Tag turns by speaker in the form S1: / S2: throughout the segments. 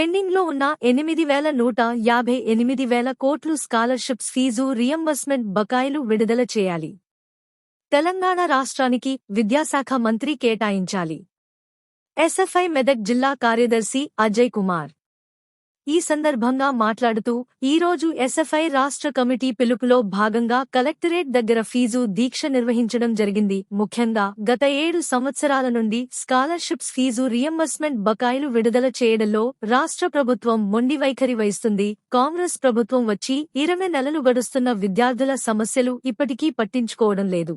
S1: పెండింగ్లో ఉన్న ఎనిమిది వేల నూట యాభై ఎనిమిది వేల కోట్లు స్కాలర్షిప్స్ ఫీజు రియంబర్స్మెంట్ బకాయిలు విడుదల చేయాలి. తెలంగాణ రాష్ట్రానికి విద్యాశాఖ మంత్రి కేటాయించాలి. ఎస్ఎఫ్ఐ మెదక్ జిల్లా కార్యదర్శి అజయ్ కుమార్ ఈ సందర్భంగా మాట్లాడుతూ ఈరోజు ఎస్ఎఫ్ఐ రాష్ట్ర కమిటీ పిలుపులో భాగంగా కలెక్టరేట్ దగ్గర ఫీజు దీక్ష నిర్వహించడం జరిగింది. ముఖ్యంగా గత ఏడు సంవత్సరాల నుండి స్కాలర్షిప్స్ ఫీజు రియంబర్స్మెంట్ బకాయిలు విడుదల చేయడంలో రాష్ట్ర ప్రభుత్వం మొండి వైఖరి వహిస్తుంది. కాంగ్రెస్ ప్రభుత్వం వచ్చి ఇరవై నెలలు గడుస్తున్న విద్యార్థుల సమస్యలు ఇప్పటికీ పట్టించుకోవడం లేదు.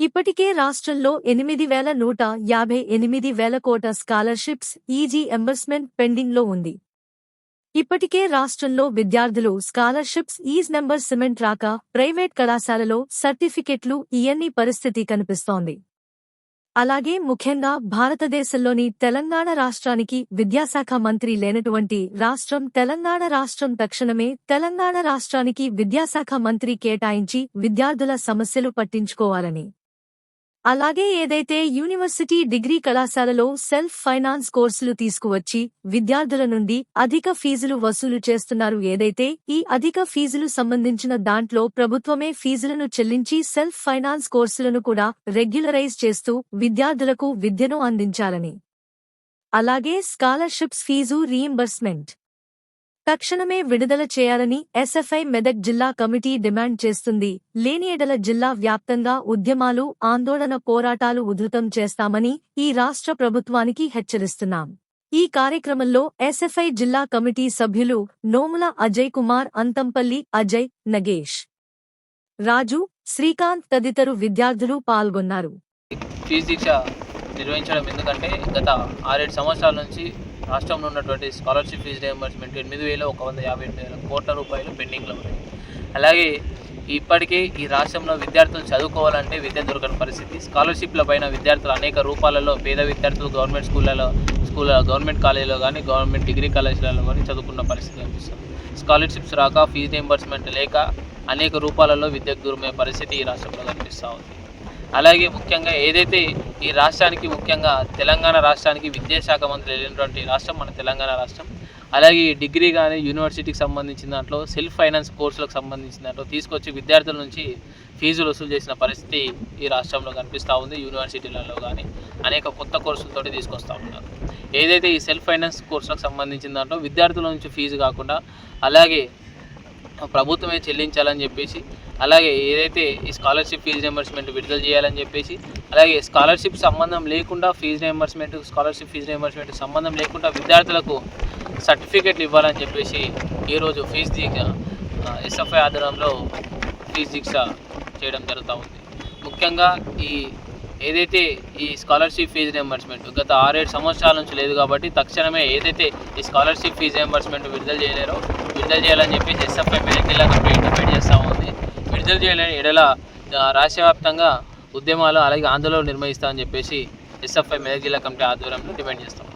S1: ఇప్పటికే రాష్ట్రంలో ఎనిమిది వేల నూట యాభై ఎనిమిది వేల కోట స్కాలర్షిప్స్ ఈజీ ఎంబర్స్మెంట్ పెండింగ్లో ఉంది. ఇప్పటికే రాష్ట్రంలో విద్యార్థులు స్కాలర్షిప్స్ ఈజ్ నెంబర్ సిమెంట్ రాక ప్రైవేట్ కళాశాలలో సర్టిఫికెట్లు ఇయన్ని పరిస్థితి కనిపిస్తోంది. అలాగే ముఖ్యంగా భారతదేశంలోని తెలంగాణ రాష్ట్రానికి విద్యాశాఖ మంత్రి లేనటువంటి రాష్ట్రం తెలంగాణ రాష్ట్రం తక్షణమే తెలంగాణ రాష్ట్రానికి విద్యాశాఖ మంత్రి కేటాయించి విద్యార్థుల సమస్యలు పట్టించుకోవాలని అలాగే ఏదైతే యూనివర్సిటీ డిగ్రీ కళాశాలలో సెల్ఫ్ ఫైనాన్స్ కోర్సులు తీసుకువచ్చి విద్యార్థుల నుండి అధిక ఫీజులు వసూలు చేస్తున్నారు ఏదైతే ఈ అధిక ఫీజులు సంబంధించిన దాంట్లో ప్రభుత్వమే ఫీజులను చెల్లించి సెల్ఫ్ ఫైనాన్స్ కోర్సులను కూడా రెగ్యులరైజ్ చేస్తూ విద్యార్థులకు విద్యను అందించాలని. అలాగే స్కాలర్షిప్స్ ఫీజు రీయింబర్స్మెంట్. తక్షణమే విడుదల చేయాలని ఎస్ఎఫ్ఐ మెదక్ జిల్లా కమిటీ డిమాండ్ చేస్తుంది. లేనియడల జిల్లా వ్యాప్తంగా ఉద్యమాలు ఆందోళన పోరాటాలు ఉధృతం చేస్తామని ఈ రాష్ట్ర ప్రభుత్వానికి హెచ్చరిస్తున్నాం. ఈ కార్యక్రమంలో ఎస్ఎఫ్ఐ జిల్లా కమిటీ సభ్యులు నోముల అజయ్ కుమార్ అంతంపల్లి అజయ్ నగేష్ రాజు శ్రీకాంత్ తదితరు విద్యార్థులు పాల్గొన్నారు.
S2: ఫీజు దీక్ష నిర్వహించడం ఎందుకంటే గత ఆరేడు సంవత్సరాల నుంచి రాష్ట్రంలో ఉన్నటువంటి స్కాలర్షిప్ ఫీజు రియంబర్స్మెంట్ ఎనిమిది వేల ఒక వంద యాభై ఎనిమిది వేల కోట్ల రూపాయలు పెండింగ్లో ఉన్నాయి. అలాగే ఇప్పటికే ఈ రాష్ట్రంలో విద్యార్థులు చదువుకోవాలంటే విద్య దొరకని పరిస్థితి. స్కాలర్షిప్ల పైన విద్యార్థులు అనేక రూపాలలో పేద విద్యార్థులు గవర్నమెంట్ స్కూళ్ళలో స్కూల్ గవర్నమెంట్ కాలేజీలో కానీ గవర్నమెంట్ డిగ్రీ కాలేజీలలో కానీ చదువుకున్న పరిస్థితి కనిపిస్తుంది. స్కాలర్షిప్స్ రాక ఫీజు రియంబర్స్మెంట్ లేక అనేక రూపాలలో విద్యకు దూరమయ్యే పరిస్థితి ఈ రాష్ట్రంలో కనిపిస్తూ ఉంది. అలాగే ముఖ్యంగా ఏదైతే ఈ రాష్ట్రానికి ముఖ్యంగా తెలంగాణ రాష్ట్రానికి విద్యాశాఖ మంత్రి వెళ్ళినటువంటి రాష్ట్రం మన తెలంగాణ రాష్ట్రం అలాగే ఈ డిగ్రీ కానీ యూనివర్సిటీకి సంబంధించిన దాంట్లో సెల్ఫ్ ఫైనాన్స్ కోర్సులకు సంబంధించిన దాంట్లో తీసుకొచ్చి విద్యార్థుల నుంచి ఫీజులు వసూలు చేసిన పరిస్థితి ఈ రాష్ట్రంలో కనిపిస్తూ ఉంది. యూనివర్సిటీలలో కానీ అనేక కొత్త కోర్సులతో తీసుకొస్తూ ఉన్నారు. ఏదైతే ఈ సెల్ఫ్ ఫైనాన్స్ కోర్సులకు సంబంధించిన దాంట్లో విద్యార్థుల నుంచి ఫీజు కాకుండా అలాగే ప్రభుత్వమే చెల్లించాలని చెప్పేసి అలాగే ఏదైతే ఈ స్కాలర్షిప్ ఫీజు రియంబర్స్మెంట్ విడుదల చేయాలని చెప్పేసి అలాగే స్కాలర్షిప్ సంబంధం లేకుండా fee reimbursement scholarship fee reimbursement సంబంధం లేకుండా విద్యార్థులకు సర్టిఫికెట్లు ఇవ్వాలని చెప్పేసి ఈరోజు ఫీజు దీక్ష ఎస్ఎఫ్ఐ ఆధ్వర్యంలో ఫీజు దీక్ష చేయడం జరుగుతూ ఉంది. ముఖ్యంగా ఈ ఏదైతే ఈ స్కాలర్షిప్ ఫీజు రియంబర్స్మెంట్ గత ఆరేడు సంవత్సరాల నుంచి లేదు కాబట్టి తక్షణమే ఏదైతే ఈ స్కాలర్షిప్ ఫీజు రియంబర్స్మెంట్ విడుదల చేయలేరో విడుదల చేయాలని చెప్పేసి ఎస్ఎఫ్ఐ మెదక్ జిల్లా చేస్తూ ఉంది. విడుదల చేయలేని ఎడల రాష్ట్రవ్యాప్తంగా రాష్ట్ర వ్యాప్తంగా ఉద్యమాలు అలాగే ఆందోళనలు నిర్వహిస్తామని చెప్పేసి ఎస్ఎఫ్ఐ మెదక్ జిల్లా కమిటీ ఆధ్వర్యంలో డిమాండ్ చేస్తాం.